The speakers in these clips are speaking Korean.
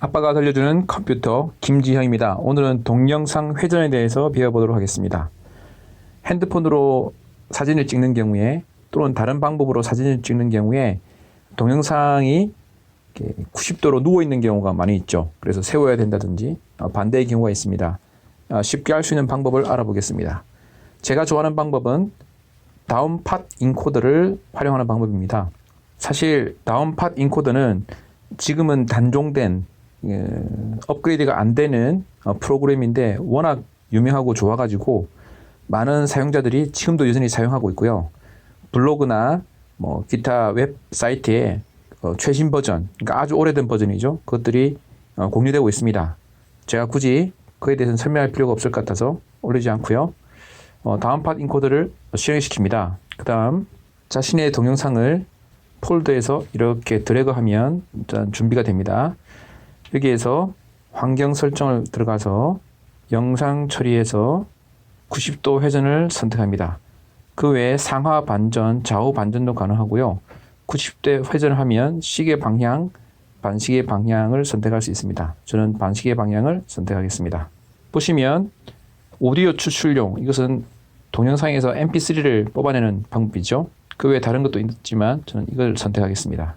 아빠가 들려주는 컴퓨터 김지형입니다. 오늘은 동영상 회전에 대해서 배워보도록 하겠습니다. 핸드폰으로 사진을 찍는 경우에 또는 다른 방법으로 사진을 찍는 경우에 동영상이 90도로 누워 있는 경우가 많이 있죠. 그래서 세워야 된다든지 어, 반대의 경우가 있습니다. 어, 쉽게 할 수 있는 방법을 알아보겠습니다. 제가 좋아하는 방법은 다운팟 인코더를 활용하는 방법입니다. 사실 다운팟 인코더는 지금은 단종된 예, 업그레이드가 안 되는 어, 프로그램인데 워낙 유명하고 좋아가지고 많은 사용자들이 지금도 여전히 사용하고 있고요. 블로그나 뭐 기타 웹사이트에 어, 최신 버전, 그러니까 아주 오래된 버전이죠. 그것들이 어, 공유되고 있습니다. 제가 굳이 그에 대해서는 설명할 필요가 없을 것 같아서 올리지 않고요. 어, 다음 팟 인코더를 실행시킵니다. 그 다음 자신의 동영상을 폴더에서 이렇게 드래그하면 일단 준비가 됩니다. 여기에서 환경 설정을 들어가서 영상 처리해서 90도 회전을 선택합니다. 그 외에 상하 반전, 좌우 반전도 가능하고요. 90도 회전을 하면 시계 방향, 반시계 방향을 선택할 수 있습니다. 저는 반시계 방향을 선택하겠습니다. 보시면 오디오 추출용 이것은 동영상에서 MP3를 뽑아내는 방법이죠. 그 외에 다른 것도 있지만 저는 이걸 선택하겠습니다.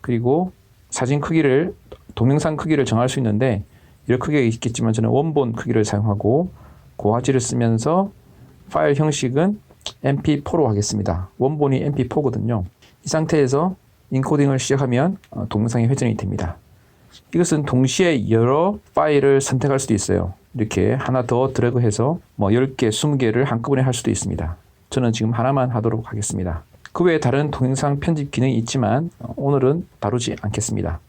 그리고 사진 크기를 동영상 크기를 정할 수 있는데 이런 크기가 있겠지만 저는 원본 크기를 사용하고 고화질을 쓰면서 파일 형식은 MP4로 하겠습니다. 원본이 MP4거든요. 이 상태에서 인코딩을 시작하면 어, 동영상이 회전이 됩니다. 이것은 동시에 여러 파일을 선택할 수도 있어요. 이렇게 하나 더 드래그해서 뭐 10개, 20개를 한꺼번에 할 수도 있습니다. 저는 지금 하나만 하도록 하겠습니다. 그 외에 다른 동영상 편집 기능이 있지만 어, 오늘은 다루지 않겠습니다.